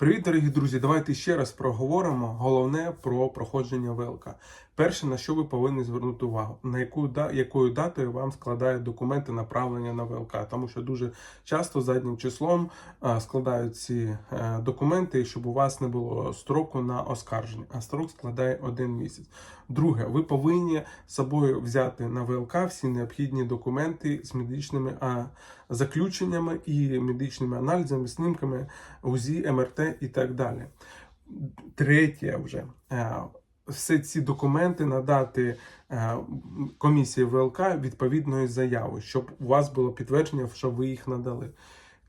Привіт, дорогі друзі! Давайте ще раз проговоримо головне про проходження ВЛК. Перше, на що ви повинні звернути увагу, на яку да, якою датою вам складають документи направлення на ВЛК, тому що дуже часто заднім числом складають ці е, документи, щоб у вас не було строку на оскарження, а строк складає один місяць. Друге, ви повинні з собою взяти на ВЛК всі необхідні документи з медичними заключеннями і медичними аналізами, снимками УЗІ, МРТ і так далі. Третє вже. Е, Всі ці документи надати е, комісії ВЛК відповідної заяви, щоб у вас було підтвердження, що ви їх надали.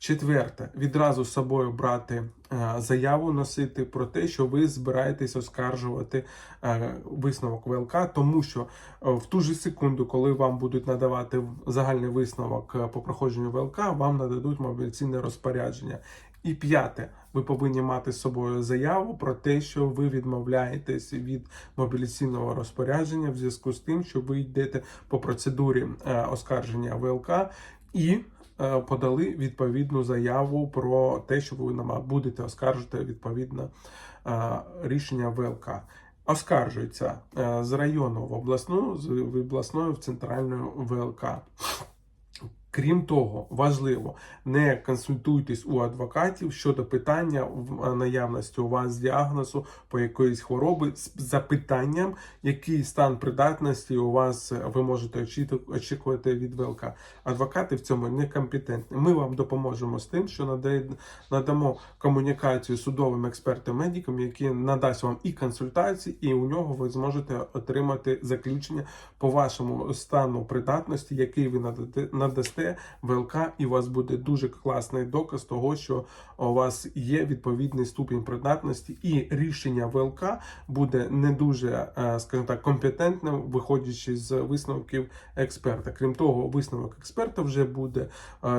Четверте, відразу з собою брати е, заяву, носити про те, що ви збираєтесь оскаржувати е, висновок ВЛК, тому що е, в ту ж секунду, коли вам будуть надавати загальний висновок по проходженню ВЛК, вам нададуть мобілізаційне розпорядження. І п'яте, ви повинні мати з собою заяву про те, що ви відмовляєтесь від мобілізаційного розпорядження в зв'язку з тим, що ви йдете по процедурі оскарження ВЛК. І подали відповідну заяву про те, що ви будете оскаржувати відповідно е, рішення ВЛК. Оскаржується е, з району в обласну, з обласною в центральну ВЛК. Крім того, важливо, не консультуйтесь у адвокатів щодо питання наявності у вас діагнозу по якоїсь хвороби з запитанням, який стан придатності у вас е, ви можете очікувати від ВЛК. Адвокати в цьому некомпетентні. Ми вам допоможемо з тим, що надамо комунікацію судовим експертом-медиком, який надасть вам і консультації, і у нього ви зможете отримати заключення по вашому стану придатності, який ви надате- надасте ВЛК, і у вас буде дуже класний доказ того, що у вас є відповідний ступінь придатності, і рішення ВЛК буде не дуже, е, скажімо так, компетентним, виходячи з висновків експерта. Крім того, висновок експерта вже буде е,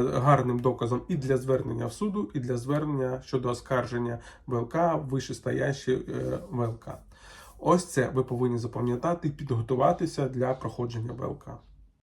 гарним доказом і для звернення в суду, і для звернення щодо оскарження ВЛК в вищестоящий е, ВЛК. Ось це ви повинні запам'ятати і підготуватися для проходження ВЛК.